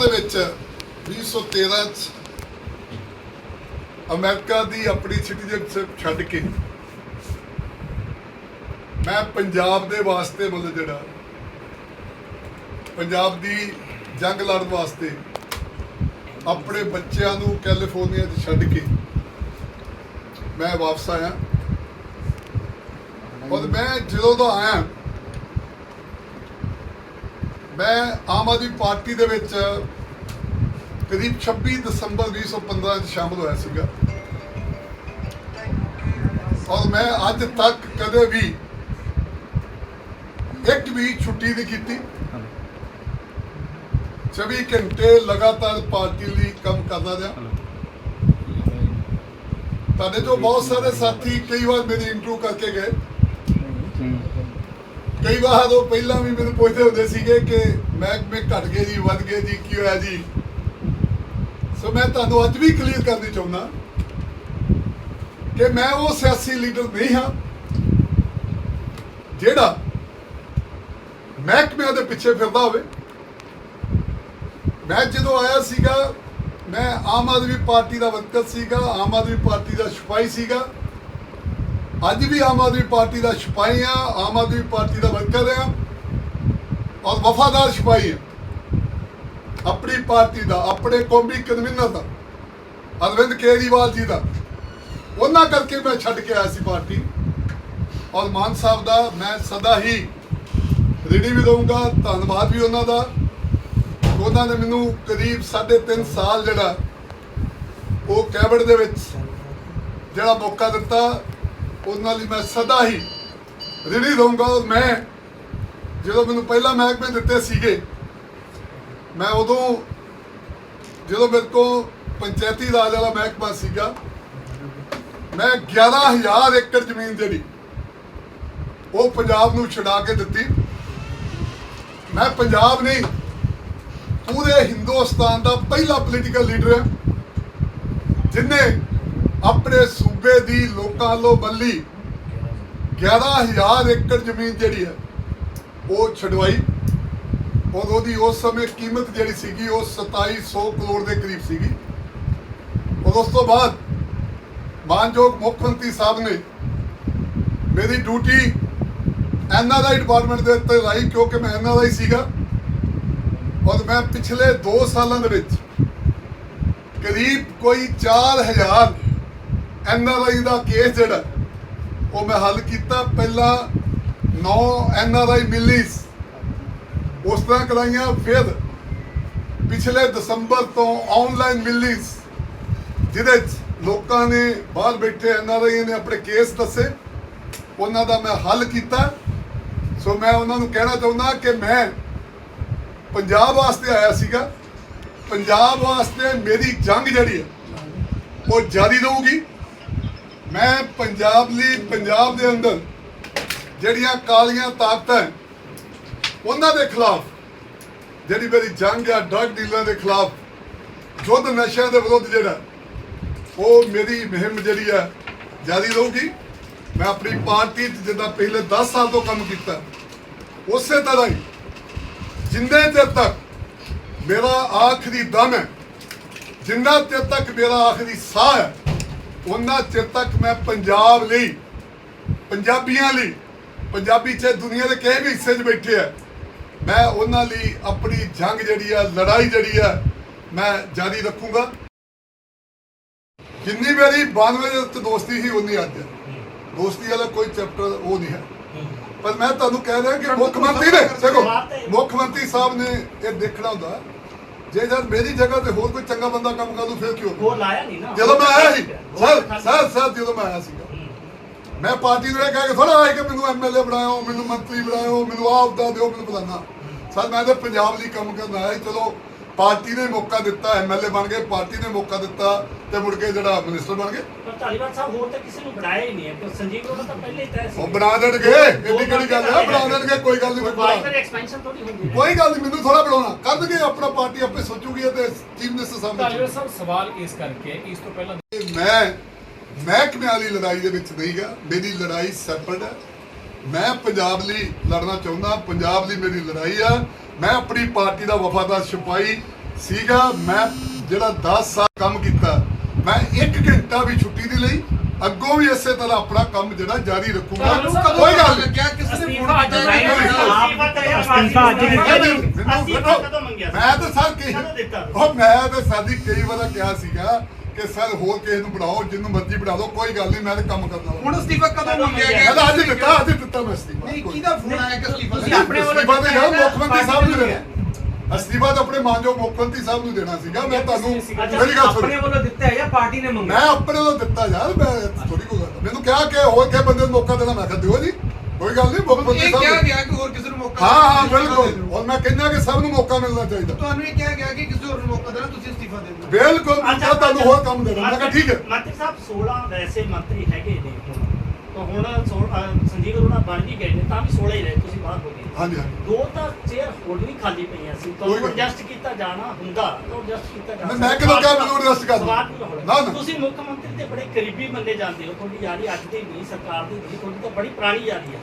ਦੇ ਵਿੱਚ 2013 ਚ ਅਮਰੀਕਾ ਦੀ ਆਪਣੀ ਸਿਟੀਜ਼ਨਸ਼ਿਪ ਛੱਡ ਕੇ ਮੈਂ ਪੰਜਾਬ ਦੇ ਵਾਸਤੇ ਮਤਲਬ ਜਿਹੜਾ ਪੰਜਾਬ ਦੀ ਜੰਗ ਲੜਨ ਵਾਸਤੇ ਆਪਣੇ ਬੱਚਿਆਂ ਨੂੰ ਕੈਲੀਫੋਰਨੀਆ 'ਚ ਛੱਡ ਕੇ ਮੈਂ ਵਾਪਸ ਆਇਆ। ਔਰ ਮੈਂ ਜਦੋਂ ਤੋਂ ਆਇਆ ਮੈਂ ਆਮ ਆਦਮੀ ਪਾਰਟੀ ਦੇ ਵਿੱਚ ਕਰੀਬ 26 ਦਸੰਬਰ 2015 ਚ ਸ਼ਾਮਲ ਹੋਇਆ ਸੀਗਾ। ਔਰ ਮੈਂ ਅੱਜ ਤੱਕ ਕਦੇ ਵੀ ਇੱਕ ਵੀ ਛੁੱਟੀ ਨਹੀਂ ਕੀਤੀ। 24 ਘੰਟੇ ਲਗਾਤਾਰ ਪਾਰਟੀ ਲਈ ਕੰਮ ਕਰਦਾ ਰਿਹਾ। ਤੁਹਾਡੇ ਜੋ ਬਹੁਤ ਸਾਰੇ ਸਾਥੀ ਕਈ ਵਾਰ ਮੇਰੀ ਇੰਟਰਵਿਊ ਕਰਕੇ ਗਏ। ਕਈ ਵਾਰ ਉਹ ਪਹਿਲਾਂ ਵੀ ਮੈਨੂੰ ਪੁੱਛਦੇ ਹੁੰਦੇ ਸੀਗੇ ਕਿ ਮਹਿਕਮੇ ਘਟ ਗਏ ਜੀ, ਵੱਧ ਗਏ ਜੀ, ਕੀ ਹੋਇਆ ਜੀ? ਸੋ ਮੈਂ ਤੁਹਾਨੂੰ ਅੱਜ ਵੀ ਕਲੀਅਰ ਕਰਨੀ ਚਾਹੁੰਦਾ ਕਿ ਮੈਂ ਉਹ ਸਿਆਸੀ ਲੀਡਰ ਨਹੀਂ ਹਾਂ ਜਿਹੜਾ ਮਹਿਕਮਿਆਂ ਦੇ ਪਿੱਛੇ ਫਿਰਦਾ ਹੋਵੇ। ਮੈਂ ਜਦੋਂ ਆਇਆ ਸੀਗਾ, ਮੈਂ ਆਮ ਆਦਮੀ ਪਾਰਟੀ ਦਾ ਵਰਕਰ ਸੀਗਾ, ਆਮ ਆਦਮੀ ਪਾਰਟੀ ਦਾ ਸਿਪਾਹੀ ਸੀਗਾ। ਅੱਜ ਵੀ ਆਮ ਆਦਮੀ ਪਾਰਟੀ ਦਾ ਸਿਪਾਹੀ ਆ, ਆਮ ਆਦਮੀ ਪਾਰਟੀ ਦਾ ਵਰਕਰ ਆ। ਔਰ ਵਫਾਦਾਰ ਸਿਪਾਹੀ ਆ। ਆਪਣੀ ਪਾਰਟੀ ਦਾ, ਆਪਣੇ ਕੌਮੀ ਕਨਵੀਨਰ ਦਾ, ਅਰਵਿੰਦ ਕੇਜਰੀਵਾਲ ਜੀ ਦਾ। ਉਹਨਾਂ ਕਰਕੇ ਮੈਂ ਛੱਡ ਕੇ ਆਇਆ ਸੀ ਪਾਰਟੀ। ਔਰ ਮਾਨ ਸਾਹਿਬ ਦਾ ਮੈਂ ਸਦਾ ਹੀ ਰੇਡੀ ਵੀ ਦਊਂਗਾ ਧੰਨਵਾਦ ਵੀ ਉਹਨਾਂ ਦਾ। ਉਹਨਾਂ ਨੇ ਮੈਨੂੰ ਕਰੀਬ 3.5 ਸਾਲ ਜਿਹੜਾ ਉਹ ਕੈਬਨਿਟ ਦੇ ਵਿੱਚ ਜਿਹੜਾ ਮੌਕਾ ਦਿੱਤਾ ਉਹਨਾਂ ਲਈ ਮੈਂ ਸਦਾ ਹੀ ਰੇਡੀ ਰਹੂੰਗਾ। ਔਰ ਮੈਂ ਜਦੋਂ ਮੈਨੂੰ ਪਹਿਲਾ ਮਹਿਕਮੇ ਦਿੱਤੇ ਸੀਗੇ, ਮੈਂ ਉਦੋਂ ਜਦੋਂ ਮੇਰੇ ਕੋਲ ਪੰਚਾਇਤੀ ਰਾਜ ਵਾਲਾ ਮਹਿਕਮਾ ਸੀਗਾ, ਮੈਂ 11000 ਏਕੜ ਜ਼ਮੀਨ ਜਿਹੜੀ, ਉਹ ਪੰਜਾਬ ਨੂੰ ਛਡਾ ਕੇ ਦਿੱਤੀ। ਮੈਂ ਪੰਜਾਬ ਨਹੀਂ, ਪੂਰੇ ਹਿੰਦੁਸਤਾਨ ਦਾ ਪਹਿਲਾ ਪੋਲੀਟੀਕਲ ਲੀਡਰ ਹਾਂ, ਜਿਨੇ ਆਪਣੇ ਸੂਬੇ ਦੀ ਲੋਕਾਂ ਵੱਲੋਂ ਬੱਲੀ 11000 ਏਕੜ ਜ਼ਮੀਨ ਜਿਹੜੀ ਹੈ, ਉਹ ਛਡਵਾਈ। ਔਰ ਉਹਦੀ ਉਸ ਸਮੇਂ ਕੀਮਤ ਜਿਹੜੀ ਸੀਗੀ, ਉਹ 2700 ਕਰੋੜ ਦੇ ਕਰੀਬ ਸੀਗੀ। ਔਰ ਉਸ ਤੋਂ ਬਾਅਦ ਮਾਨਯੋਗ ਮੁੱਖ ਮੰਤਰੀ ਸਾਹਿਬ ਨੇ ਮੇਰੀ ਡਿਊਟੀ ਐਨਆਰਆਈ ਡਿਪਾਰਟਮੈਂਟ ਦੇ ਉੱਤੇ ਲਾਈ, ਕਿਉਂਕਿ ਮੈਂ ਐਨਆਰਆਈ ਸੀਗਾ। ਔਰ ਮੈਂ ਪਿਛਲੇ 2 ਸਾਲਾਂ ਦੇ ਵਿੱਚ ਕਰੀਬ ਕੋਈ 4000 ਐੱਨ ਆਰ ਆਈ ਦਾ ਕੇਸ ਜਿਹੜਾ, ਉਹ ਮੈਂ ਹੱਲ ਕੀਤਾ। ਪਹਿਲਾਂ 9 ਆਈ ਮਿਲੀਸ ਉਸ ਤਰ੍ਹਾਂ ਕਰਾਈਆਂ, ਫਿਰ ਪਿਛਲੇ ਦਸੰਬਰ ਤੋਂ ਆਨਲਾਈਨ ਮਿਲੀਸ ਜਿਹਦੇ 'ਚ ਲੋਕਾਂ ਨੇ ਬਾਹਰ ਬੈਠੇ ਐੱਨ ਆਰ ਆਈ ਨੇ ਆਪਣੇ ਕੇਸ ਦੱਸੇ, ਉਹਨਾਂ ਦਾ ਮੈਂ ਹੱਲ ਕੀਤਾ। ਸੋ ਮੈਂ ਉਹਨਾਂ ਨੂੰ ਕਹਿਣਾ ਚਾਹੁੰਦਾ ਕਿ ਮੈਂ ਪੰਜਾਬ ਵਾਸਤੇ ਆਇਆ ਸੀਗਾ। ਪੰਜਾਬ ਵਾਸਤੇ ਮੇਰੀ ਜੰਗ ਜਿਹੜੀ ਹੈ, ਉਹ ਜਾਰੀ ਰਹੂਗੀ। ਮੈਂ ਪੰਜਾਬ ਲਈ ਪੰਜਾਬ ਦੇ ਅੰਦਰ ਜਿਹੜੀਆਂ ਕਾਲੀਆਂ ਤਾਕਤਾਂ ਉਹਨਾਂ ਦੇ ਖਿਲਾਫ, ਜਿਹੜੀ ਮੇਰੀ ਜੰਗ ਆ ਡਰਗ ਡੀਲਰਾਂ ਦੇ ਖਿਲਾਫ ਯੁੱਧ ਨਸ਼ਿਆਂ ਦੇ ਵਿਰੁੱਧ ਜਿਹੜਾ, ਉਹ ਮੇਰੀ ਮੁਹਿੰਮ ਜਿਹੜੀ ਆ ਜਾਰੀ ਰਹੂਗੀ। ਮੈਂ ਆਪਣੀ ਪਾਰਟੀ 'ਚ ਜਿੱਦਾਂ ਪਿਛਲੇ 10 ਸਾਲ ਤੋਂ ਕੰਮ ਕੀਤਾ, ਉਸੇ ਤਰ੍ਹਾਂ ਹੀ ਜਿੰਨੇ ਚਿਰ ਤੱਕ ਮੇਰਾ ਆਖਰੀ ਦਮ ਹੈ, ਜਿੰਨਾ ਚਿਰ ਤੱਕ ਮੇਰਾ ਆਖਰੀ ਸਾਹ ਹੈ ਉਹਨਾਂ ਚਿਰ ਤੱਕ ਮੈਂ ਪੰਜਾਬ ਲਈ ਪੰਜਾਬੀਆਂ ਲਈ ਪੰਜਾਬੀ ਚ ਦੁਨੀਆ ਦੇ ਕਿਸੇ ਵੀ ਹਿੱਸੇ 'ਚ ਬੈਠੇ ਆ ਮੈਂ ਉਹਨਾਂ ਲਈ ਆਪਣੀ ਜੰਗ ਜਿਹੜੀ ਆ ਲੜਾਈ ਜਿਹੜੀ ਆ ਮੈਂ ਜਾਰੀ ਰੱਖੂੰਗਾ। ਜਿੰਨੀ ਮੇਰੀ 92 ਦੇ ਦੋਸਤੀ ਸੀ ਉਨੀ ਅੱਜ ਦੋਸਤੀ ਵਾਲਾ ਕੋਈ ਚੈਪਟਰ ਉਹ ਨਹੀਂ ਹੈ। ਪਰ ਮੈਂ ਤੁਹਾਨੂੰ ਕਹਿ ਰਿਹਾ ਕਿ ਮੁੱਖ ਮੰਤਰੀ ਨੇ ਦੇਖੋ ਮੁੱਖ ਮੰਤਰੀ ਸਾਹਿਬ ਨੇ ਇਹ ਦੇਖਣਾ ਹੁੰਦਾ ਜੇ ਜਦ ਮੇਰੀ ਜਗ੍ਹਾ ਤੇ ਹੋਰ ਕੋਈ ਚੰਗਾ ਬੰਦਾ ਕੰਮ ਕਰ ਲੂ ਫਿਰ ਕੀ ਹੋਊਗਾ ਉਹ ਲਾਇਆ ਨਹੀਂ ਨਾ। ਜਦੋਂ ਮੈਂ ਆਇਆ ਸੀ ਸਰ ਸਰ ਸਰ ਜਦੋਂ ਮੈਂ ਆਇਆ ਸੀਗਾ। ਮੈਂ ਪਾਰਟੀ ਨੂੰ ਇਹ ਕਹਿ ਕੇ ਥੋੜਾ ਆਇਆ ਕਿ ਮੈਨੂੰ ਐਮਐਲਏ ਬਣਾਇਓ ਮੈਨੂੰ ਮੰਤਰੀ ਬਣਾਇਓ ਮੈਨੂੰ ਆਹ ਅਹੁਦਾ ਦਿਓ ਮੈਨੂੰ ਫਲਾਨਾ। ਸਰ ਮੈਂ ਤਾਂ ਪੰਜਾਬ ਲਈ ਕੰਮ ਕਰਨ ਆਇਆ ਸੀ ਚਲੋ ਪਾਰਟੀ ਨੇ ਮੌਕਾ ਦਿੱਤਾ ਐਮਐਲਏ ਬਣ ਗਏ ਪਾਰਟੀ ਨੇ ਮੌਕਾ ਦਿੱਤਾ ਤੇ ਮੁੜ ਕੇ ਜਿਹੜਾ ਮਿਨਿਸਟਰ ਬਣ ਗਏ। ਪਰ ਧਾਲੀਵਾਲ ਸਾਹਿਬ ਹੋਰ ਤਾਂ ਕਿਸੇ ਨੂੰ ਬਣਾਇਆ ਹੀ ਨਹੀਂ ਹੈ ਕਿਉਂ ਸੰਜੀਵ ਰੋਡ ਤਾਂ ਪਹਿਲੇ ਹੀ ਤੈਅ ਸੀ। ਉਹ ਬਣਾ ਦੇਣਗੇ ਇੰਨੀ ਕਿਹੜੀ ਗੱਲ ਹੈ? ਬਣਾ ਦੇਣਗੇ ਕੋਈ ਗੱਲ ਨਹੀਂ ਬਾਈ ਬਣਾ ਐਕਸਪੈਂਸ਼ਨ ਥੋੜੀ ਹੁੰਦੀ ਹੈ। ਕੋਈ ਗੱਲ ਨਹੀਂ ਮੈਨੂੰ ਥੋੜਾ ਬਣਾਉਣਾ। ਕਰਨਗੇ ਆਪਣਾ ਪਾਰਟੀ ਆਪੇ ਸੋਚੂਗੀ ਤੇ ਚੀਫ ਮਿਨਿਸਟਰ ਸਾਹਮਣੇ ਧਾਲੀਵਾਲ ਸਾਹਿਬ ਸਵਾਲ ਇਸ ਕਰਕੇ ਕਿ ਇਸ ਤੋਂ ਪਹਿਲਾਂ ਮੈਂ ਮਹਿਕਮੇ ਵਾਲੀ ਲੜਾਈ ਦੇ ਵਿੱਚ ਨਹੀਂ ਗਾ? ਮੇਰੀ ਲੜਾਈ ਸੈਪਰੇਟ ਹੈ। ਮੈਂ ਪੰਜਾਬ ਲਈ ਲੜਨਾ ਚਾਹੁੰਦਾ ਪੰਜਾਬ ਲਈ ਮੇਰੀ ਲੜਾਈ ਆ। ਮੈਂ ਆਪਣੀ ਪਾਰਟੀ ਦਾ ਵਫਾਦਾਰ ਸਿਪਾਹੀ ਸੀਗਾ ਮੈਂ ਜਿਹੜਾ 10 ਸਾਲ ਕੰਮ ਕੀਤਾ ਮੈਂ 1 ਘੰਟਾ ਵੀ ਛੁੱਟੀ ਨਹੀਂ ਲਈ ਅੱਗੋਂ ਵੀ ਇਸੇ ਤਰ੍ਹਾਂ ਆਪਣਾ ਕੰਮ ਜਿਹੜਾ ਜਾਰੀ ਰੱਖੂਗਾ। ਕੋਈ ਗੱਲ ਨਹੀਂ। ਕਿਸੇ ਨੇ ਫੋਨ ਕੀਤਾ ਮੈਂ ਤਾਂ ਸਰ ਕਹੀ? ਉਹ ਮੈਂ ਤਾਂ ਸਾਡੀ ਕਈ ਵਾਰ ਕਿਹਾ ਸੀਗਾ ਕਿ ਸਰ ਹੋਰ ਕਿਸੇ ਨੂੰ ਬਣਾਓ ਜਿੰਨੂੰ ਮਰਜ਼ੀ ਬਣਾ ਦਿਓ ਕੋਈ ਗੱਲ ਨਹੀਂ ਮੈਂ ਤਾਂ ਕੰਮ ਕਰਨਾ ਵਾ। ਹੁਣ ਅਸਤੀਫਾ ਕਦੋਂ ਮੰਗਿਆ ਗਿਆ? ਅੱਜ ਦਿੱਤਾ ਅੱਜ ਦਿੱਤਾ ਮੈਂ ਅਸਤੀਫਾ ਨਹੀਂ ਕਿਹਦਾ ਫੋਨ ਆਇਆ ਕਿ ਅਸਤੀਫਾ ਤੁਸੀਂ ਆਪਣੇ ਵੱਲੋਂ ਅਸਤੀਫਾ ਤਾਂ ਯਾਰ ਮੁੱਖ ਮੰਤਰੀ ਸਾਹਿਬ ਨੂੰ ਦੇਣਾ ਅਸਤੀਫਾ ਤਾਂ ਆਪਣੇ ਮਾਨਯੋਗ ਮੁੱਖ ਮੰਤਰੀ ਸਾਹਿਬ ਨੂੰ ਦੇਣਾ ਸੀਗਾ ਮੈਂ ਤੁਹਾਨੂੰ ਮੇਰੀ ਗੱਲ ਆਪਣੇ ਸੁਣੋ ਵੱਲੋਂ ਦਿੱਤਾ ਹੈ ਜਾਂ ਪਾਰਟੀ ਨੇ ਮੰਗਿਆ ਮੈਂ ਆਪਣੇ ਵੱਲੋਂ ਦਿੱਤਾ ਯਾਰ ਮੈਂ ਥੋੜੀ ਕੋਈ ਗੱਲ ਮੈਨੂੰ ਕਿਹਾ ਕਿ ਹੋਰ ਕਿਸੇ ਬੰਦੇ ਨੂੰ ਮੌਕਾ ਦੇਣਾ ਮੈਂ ਕਿਹਾ ਦਿਓ ਜੀ ਕੋਈ ਗੱਲ ਨਹੀਂ ਮੁੱਖ ਮੰਤਰੀ ਇਹ ਕਿਹਾ ਸਾਹਿਬ ਗਿਆ ਕਿ ਹੋਰ ਕਿਸੇ ਨੂੰ ਮੌਕਾ ਹਾਂ ਹਾਂ ਦੇਣਾ। ਬਿਲਕੁਲ ਔਰ ਮੈਂ ਕਹਿੰਦਾ ਕਿ ਸਭ ਨੂੰ ਮੌਕਾ ਮਿਲਣਾ ਚਾਹੀਦਾ ਤੁਹਾਨੂੰ ਇਹ ਕਿਹਾ ਗਿਆ ਕਿ ਕਿਸੇ ਹੋਰ ਨੂੰ ਮੌਕਾ ਦੇਣਾ ਤੁਸੀਂ ਅਸਤੀਫਾ ਦੇ ਦਿਓ ਬਿਲਕੁਲ ਮੈਂ ਕਿਹਾ ਤੁਹਾਨੂੰ ਹੋਰ ਕੰਮ ਦੇਣਾ ਮੈਂ ਕਿਹਾ ਠੀਕ ਹੈ ਮੰਤਰੀ ਸਾਹਿਬ 16 ਵੈਸੇ ਮੰਤਰੀ ਹੈਗੇ ਨੇ ਤਾਂ ਹੁਣ ਸੋ- ਅਹ ਸੰਜੀਵ ਅਰੋੜਾ ਬਣ ਵੀ ਗਏ ਨੇ ਤਾਂ ਵੀ 16 ਹੀ ਰਹੇ ਤੁਸੀਂ ਬਾਹਰ ਹੋ ਗਏ ਹਾਂਜੀ ਹਾਂਜੀ ਦੋ ਤਾਂ ਚੇਅਰ ਹੋਰ ਵੀ ਖਾਲੀ ਪਈਆਂ ਸੀ ਕੋਈ ਤੁਹਾਨੂੰ ਗੱਲ ਨਹੀਂ। ਐਡਜਸਟ ਕੀਤਾ ਜਾਣਾ ਹੁੰਦਾ ਤਾਂ ਐਡਜਸਟ ਕੀਤਾ ਜਾਣਾ ਮੈਂ ਕਿਹਨੂੰ ਕਿਹਾ ਮੈਨੂੰ adjust ਕਰ ਦਿਓ? ਸਵਾਲ ਪੂਰਾ ਹੋਣਾ। ਨਾ, ਨਾ। ਤੁਸੀਂ ਮੁੱਖ ਮੰਤਰੀ ਦੇ ਬੜੇ ਕਰੀਬੀ ਮੰਨੇ ਜਾਂਦੇ ਹੋ ਤੁਹਾਡੀ ਯਾਰੀ ਅੱਜ ਦੀ ਨਹੀਂ ਸਰਕਾਰ ਦੀ ਨਹੀਂ ਤੁਹਾਡੀ ਤਾਂ ਬੜੀ ਪੁਰਾਣੀ ਯਾਰੀ ਹੈ